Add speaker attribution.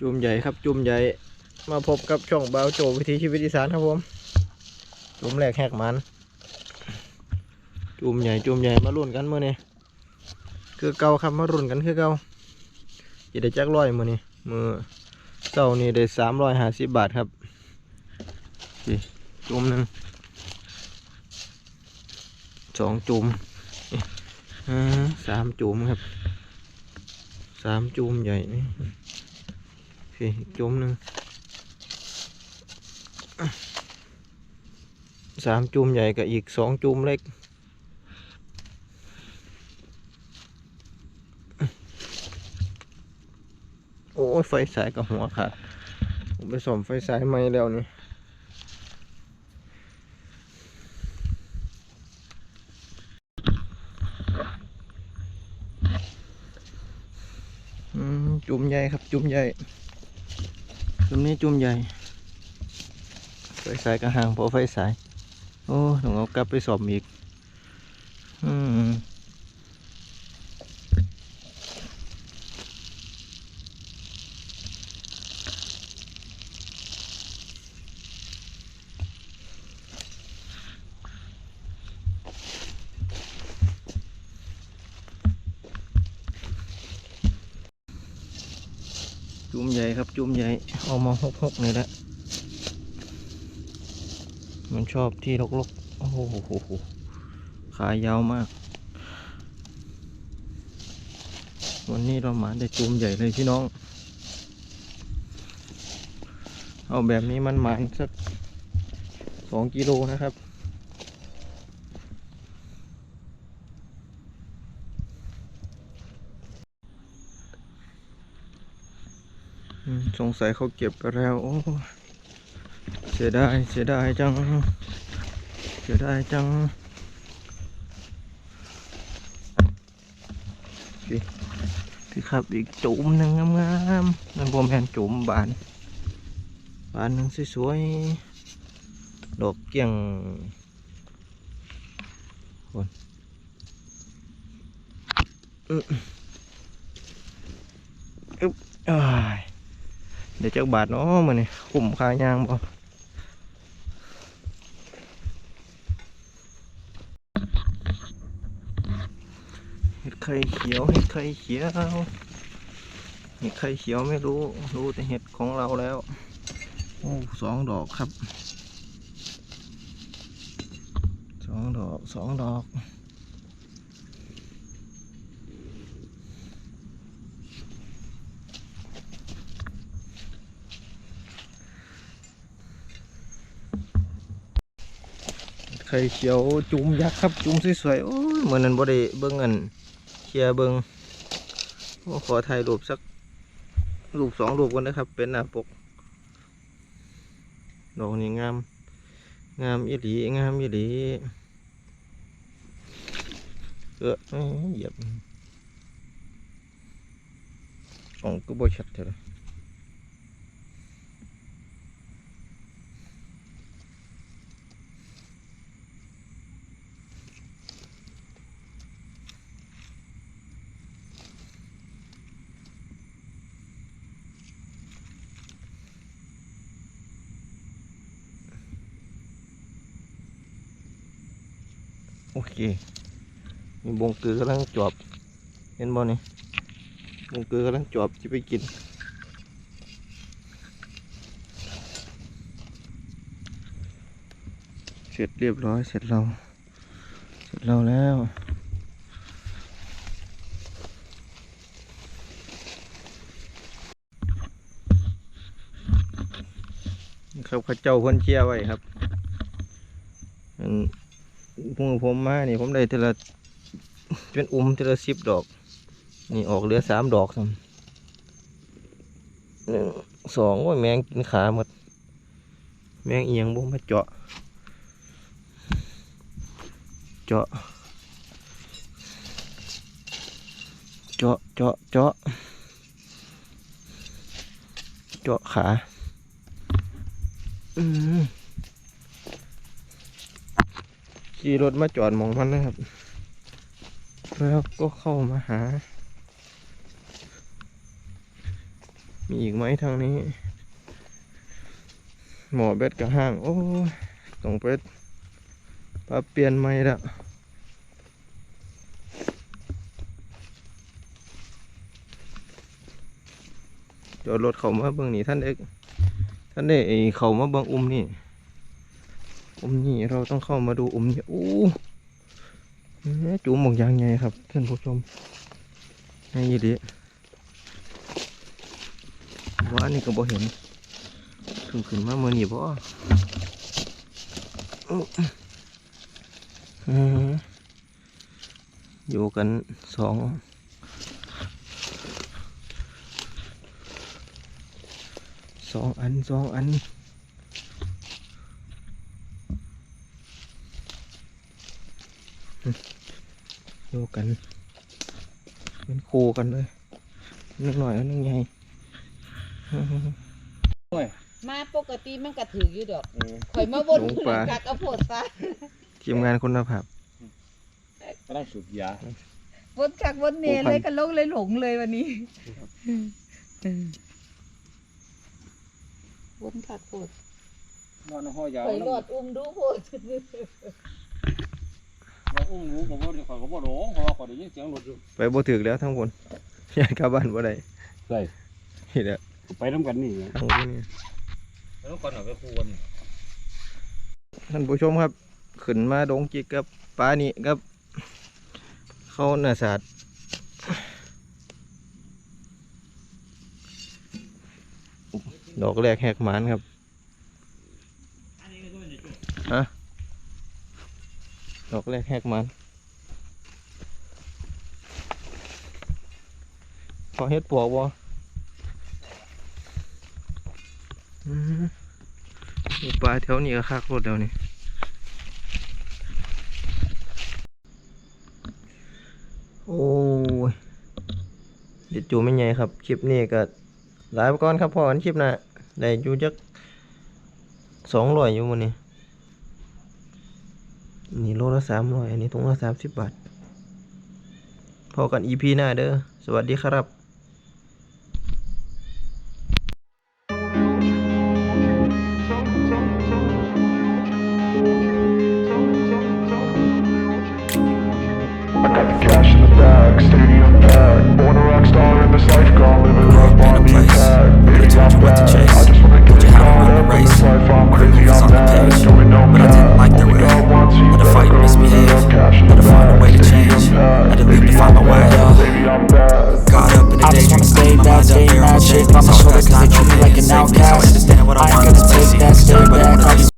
Speaker 1: จุ่มใหญ่ครับจุ่มใหญ่มาพบกับช่องบาวโจวิถีชีวิตอีสานครับผมจุ่มแรกแหกมันจุ่มใหญ่จุ่มใหญ่มารุ่นกันเมื่อนี้คือเก่าครับมารุ่นกันคือเก่าจะได้จักร้อยมื่อนี้มือเจ้านี่ได้สามร้อยห้าสิบบาทครับจุ่มหนึ่งสองจุ่มสามจุ่มครับสามจุ่มใหญ่นี่ คจมหนึ่งสามจุ่มใหญ่กับอีกสองจุ่มเล็ก โอ้ยไฟสายกับหัวขาดผมไปส่อมไฟสายใหม่แล้วนี่จุ่มใหญ่ครับจุ่มใหญ่ ตรงนี้จุ่มใหญ่ ไฟสายกระหังพอไฟสาย โอ้ต้องเอากลับไปสอบอีก อืม จุ่มใหญ่ครับจุ่มใหญ่เอามาหกหกนี่แหละมันชอบที่รกๆโอ้โหขายาวมาก วันนี้เรามาได้จุ่มใหญ่เลยพี่น้อง เอาแบบนี้มันหมานสักสองกิโลนะครับ สงสัยเขาเก็บไปแล้วโอ้เสียดายเสียดายจัง เสียดายจังพี่พี่ครับอีกจุ่มหนึ่งงามๆนั่นบอมแมนจุ่มบาน บานหนึ่งสวยๆดอกเกี่ยงคนอึ๊บอึ๊บอ้าย เดี๋ยวเจักบาทเนาะมันนี่คุ้มค่ายางบ่เห็ดไข่เขียวเห็ดไข่เขียวเห็ดไข่เขียวไม่รู้รู้แต่เห็ดของเราแล้วโอ้สองดอกครับสองดอกสองดอก ไข่เขียวจุ่มยักษ์ครับ จุ่มสวยๆโอ้ยเหมือนนั้นบ่ได้เบิ่งอันเคียเบิ่งขอถ่ายรูปสักรูปสองรูปกันนะครับ เป็นหน้าปกดอกนี้งาม งามอีหลีงามอีหลีเออเอ้ยเหยียบอ๋อก็บ่ชัดเท่า เคมีบงเกือกำลังจอบ เห็นบ่นี่บงเกือกำลังจอบจะไปกินเสร็จเรียบร้อยเสร็จเราเสร็จเราแล้วครับเข้าเจ้าคนเชียร์ไว้ครับอัน มือผมมานี่ผมได้ทีละเป็นอุ้มทีละสิบดอก นี่ออกเหลือสามดอกซ้ำหนึ่งสองโอ้ยแมงกินขาหมด แมงเอียงบุ้มมาเจาะ เจาะ เจาะเจาะเจาะเจาะขา อืม ขี่รถมาจอดมองมันนะครับ แล้วก็เข้ามาหา มีอีกไหมทางนี้ หมอเบ็ดกับห้าง โอ้ต้องไปปรับเปลี่ยนใหม่ละจอดรถเขามาเบิ่งนี่ท่านเอกท่านเอกเขามาเบิ่งอุ้มนี่ อุ้มนี่เราต้องเข้ามาดูอุ้มนี่โอ้แหม่จูมหมกยางไงครับท่านผู้ชมให้ยีดีว่านนี้ก็บ่เห็นเพิ่งขึ้นมาเมื่อนี้บ่อื้ออยู่กันสองสองอันสองอัน อยู่กัน เป็นคู่กันเลยนึกหน่อยอันนึงใหญ่
Speaker 2: มาปกติมันก็ถืออยู่ดอกข่อยมาวน
Speaker 1: หลง
Speaker 2: ผู้
Speaker 1: ป่า
Speaker 2: กักเอาโพดซะ
Speaker 1: ทีมงานคุณภาพ
Speaker 3: กำลังสูบยา
Speaker 2: วนกักวนเน
Speaker 1: โอ้พัน
Speaker 2: เลยก็ลงเลยหลงเลยวันนี้วนกักโพด
Speaker 3: นอนในห้อยยาว
Speaker 2: ข่อยหลอดอุ้มดูโพด
Speaker 3: เรา อุ้มรู้ผมว่าข่อยก็บ่หลงเพราะว่าข่อยได้ยินเสียงรถอยู่
Speaker 1: ไปบ่ถึกแล้วทั้งบนย้ายกลับบ้านบ่ได้
Speaker 3: ใช่
Speaker 1: นี่แหละ
Speaker 3: ไปน้ำกันนี่
Speaker 1: ทั้งบนนี่
Speaker 3: แล้วก่อนเอาไปคูกัน
Speaker 1: ท่านผู้ชมครับ ขึ้นมาดงจิกกับปลานี่กับ เข้าหน้าศาสตร์ดอกแรกแหกหมานครับฮะ ดอกแรกแหกมานพอเฮ็ดปวกบ่อืมมีปลาแถวนี้ก็คักรถเดี๋ยวนี้โอ้ยเด็ดจูไม่ใหญ่ครับ คลิปนี้ก็ลาไปก่อนครับพอกันคลิปหน้าได้อยู่จักสองร้อยอยู่มันนี่ นี่โลละสามร้อยอันนี้ถุงละสามสิบบาท พอกันอีพีหน้าเด้อ สวัสดีครับ
Speaker 4: I got the